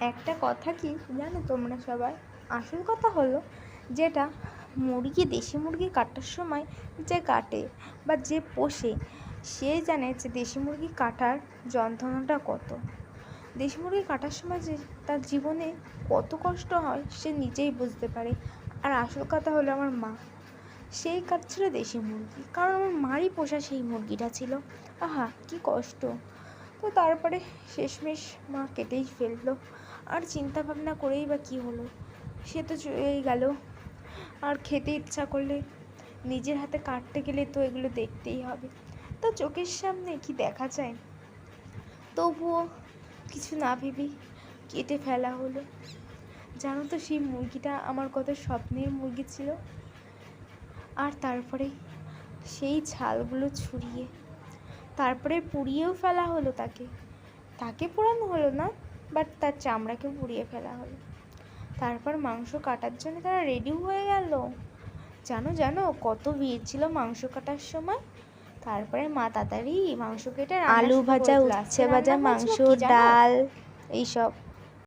একটা কথা কি জানো তোমরা সবাই? আসল কথা হলো যেটা মুরগি, দেশি মুরগি কাটার সময় যে কাটে বা যে পোষে, সে জানে যে দেশি মুরগি কাটার যন্ত্রণাটা কত। দেশি মুরগি কাটার সময় যে তার জীবনে কত কষ্ট হয় সে নিজেই বুঝতে পারে। আর আসল কথা হলো আমার মা। সেই কাটছিল দেশি মুরগি। কারণ আমার মারই পোষা সেই মুরগিটা ছিল। আহা, কি কষ্ট। তো তারপরে শেষমেশ মা কেটেই ফেলল। আর চিন্তা ভাবনা করেই বা কী হলো? সে তো চলেই গেল। আর খেতে ইচ্ছা করলে নিজের হাতে কাটতে গেলে তো এগুলো দেখতেই হবে। তো চোখের সামনে কি দেখা যায়? তবুও কিছু না ভেবেই কেটে ফেলা হলো। জানো তো সেই মুরগিটা আমার কত স্বপ্নের মুরগি ছিল। আর তারপরে সেই ছালগুলো ছুরিয়ে তারপরে পুড়িয়েও ফেলা হলো তাকে। তাকে পোড়ানো হলো না বাট তার চামড়াকে পুড়িয়ে ফেলা হলো। তারপর মাংস কাটার জন্য তারা রেডি হয়ে গেল। জানো জানো কত ভিড় ছিল মাংস কাটার সময়? তারপরে মা তাড়াতাড়ি মাংস কেটে আলু ভাজা। উচ্ছে ভাজা মাংস? ডাল এইসব।